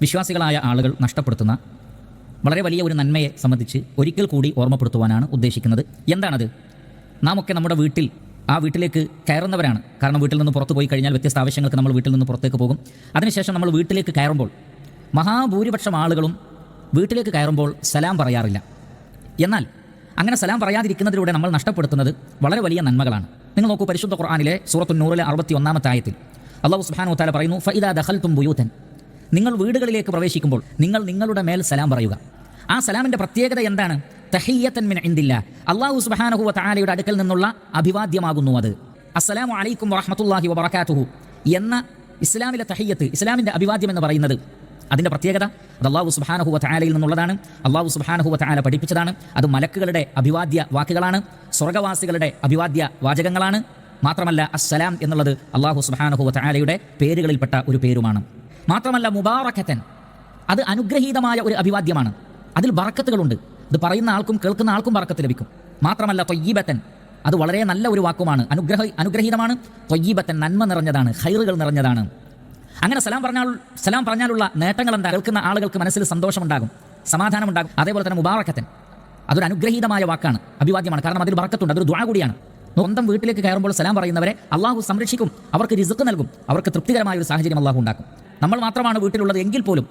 വിശ്വാസികളായ ആളുകൾ നഷ്ടപ്പെടുത്തുന്ന വളരെ വലിയ ഒരു നന്മയെ സംബന്ധിച്ച് ഒരിക്കൽ കൂടി ഓർമ്മപ്പെടുത്തുവാനാണ് ഉദ്ദേശിക്കുന്നത്. എന്താണത്? നാം ഒക്കെ നമ്മുടെ വീട്ടിൽ ആ വീട്ടിലേക്ക് കയറുന്നവരാണ്. കാരണം വീട്ടിൽ നിന്ന് പുറത്തു പോയി കഴിഞ്ഞാൽ വ്യത്യസ്ത ആവശ്യങ്ങൾക്ക് നമ്മൾ വീട്ടിൽ നിന്ന് പുറത്തേക്ക് പോകും. അതിനുശേഷം നമ്മൾ വീട്ടിലേക്ക് കയറുമ്പോൾ മഹാഭൂരിപക്ഷം ആളുകളും വീട്ടിലേക്ക് കയറുമ്പോൾ സലാം പറയാറില്ല. എന്നാൽ അങ്ങനെ സലാം പറയാതിരിക്കുന്നതിലൂടെ നമ്മൾ നഷ്ടപ്പെടുത്തുന്നത് വളരെ വലിയ നന്മകളാണ്. നിങ്ങൾ നോക്കൂ പരിശുദ്ധ ഖുർആാനിലെ സൂറത്തു നൂറിലെ അറുപത്തി ഒന്നാമത്തെ ആയത്തിൽ. അള്ളാഹു സുഹാൻ താല പറയുന്നു ഫൈദ ദഹൽ തും ബുയൂതൻ. നിങ്ങൾ വീടുകളിലേക്ക് പ്രവേശിക്കുമ്പോൾ നിങ്ങൾ നിങ്ങളുടെ മേൽ സലാം പറയുക. ആ സലാമിന്റെ പ്രത്യേകത എന്താണ്? തഹയ്യത്തൻ മിൻ ഇന്ദില്ല അള്ളാഹു സുബ്ഹാനഹു താലയുടെ അടുക്കൽ നിന്നുള്ള അഭിവാദ്യമാകുന്നു അത്. അസ്സലാമു അലൈക്കും വറഹമത്തല്ലാഹി വബർക്കാത്തുഹു എന്ന ഇസ്ലാമിലെ തഹയ്യത്ത് ഇസ്ലാമിന്റെ അഭിവാദ്യം എന്ന് പറയുന്നത് അതിന്റെ പ്രത്യേകത അത് അള്ളാഹു സുബ്ഹാനഹു താലയിൽ നിന്നുള്ളതാണ്. അള്ളാഹു സുബ്ഹാനഹു താല പഠിപ്പിച്ചതാണ്. അത് മലക്കുകളുടെ അഭിവാദ്യ വാക്കുകളാണ്. സ്വർഗവാസികളുടെ അഭിവാദ്യ വാചകങ്ങളാണ്. മാത്രമല്ല അസ്സലാം എന്നുള്ളത് അള്ളാഹു സുബ്ഹാനഹു താലയുടെ പേരുകളിൽപ്പെട്ട ഒരു പേരുമാണ്. മാത്രമല്ല മുബാറക്കത്തൻ അത് അനുഗ്രഹീതമായ ഒരു അഭിവാദ്യമാണ്. അതിൽ ബറക്കത്തുകളുണ്ട്. ഇത് പറയുന്ന ആൾക്കും കേൾക്കുന്ന ആൾക്കും ബറക്കത്ത് ലഭിക്കും. മാത്രമല്ല തൊയ്യീബത്തൻ. അത് വളരെ നല്ല ഒരു വാക്കുമാണ്. അനുഗ്രഹ അനുഗ്രഹീതമാണ്. തൊയ്യീബത്തൻ നന്മ നിറഞ്ഞതാണ്. ഹൈറുകൾ നിറഞ്ഞതാണ്. അങ്ങനെ സലാം പറഞ്ഞാൽ സലാം പറഞ്ഞാലുള്ള നേട്ടങ്ങൾ എന്താ? കേൾക്കുന്ന ആളുകൾക്ക് മനസ്സിൽ സന്തോഷമുണ്ടാകും. സമാധാനമുണ്ടാകും. അതേപോലെ തന്നെ മുബാറക്കത്തൻ അതൊരു അനുഗ്രഹീതമായ വാക്കാണ്. അഭിവാദ്യമാണ്. കാരണം അതിൽ ബറക്കത്തുണ്ട്. അതൊരു ദ്വാ കൂടിയാണ്. സ്വന്തം വീട്ടിലേക്ക് കയറുമ്പോൾ സലാം പറയുന്നവരെ അള്ളാഹു സംരക്ഷിക്കും. അവർക്ക് റിസുക്ക് നൽകും. അവർക്ക് തൃപ്തികരമായ ഒരു സാഹചര്യം അള്ളാഹു ഉണ്ടാക്കും. നമ്മൾ മാത്രമാണ് വീട്ടിലുള്ളത് എങ്കിൽ പോലും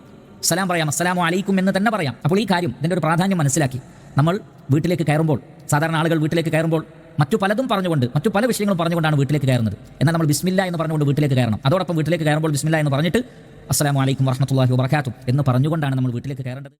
സലാം പറയാം അസ്സലാമു അലൈക്കും എന്ന് തന്നെ പറയാം. അപ്പോൾ ഈ കാര്യം ഇതിന്റെ ഒരു പ്രാധാന്യം മനസ്സിലാക്കി. നമ്മൾ വീട്ടിലേക്ക് കയറുമ്പോൾ സാധാരണ ആളുകൾ വീട്ടിലേക്ക് കയറുമ്പോൾ മറ്റു പലതും പറഞ്ഞുകൊണ്ട് മറ്റു പല വിഷയങ്ങളും പറഞ്ഞുകൊണ്ടാണ് വീട്ടിലേക്ക് കയറുന്നത്. എന്നാൽ നമ്മൾ ബിസ്മില്ല എന്ന് പറഞ്ഞുകൊണ്ട് വീട്ടിലേക്ക് കയറണം. അതോടൊപ്പം വീട്ടിലേക്ക് കയറുമ്പോൾ ബിസ്മില്ല എന്ന് പറഞ്ഞിട്ട് അസ്സലാമു അലൈക്കും വറഹ്മത്തുള്ളാഹി വബറകാതുഹു എന്ന് പറഞ്ഞുകൊണ്ടാണ് നമ്മൾ വീട്ടിലേക്ക് കയറേണ്ടത്.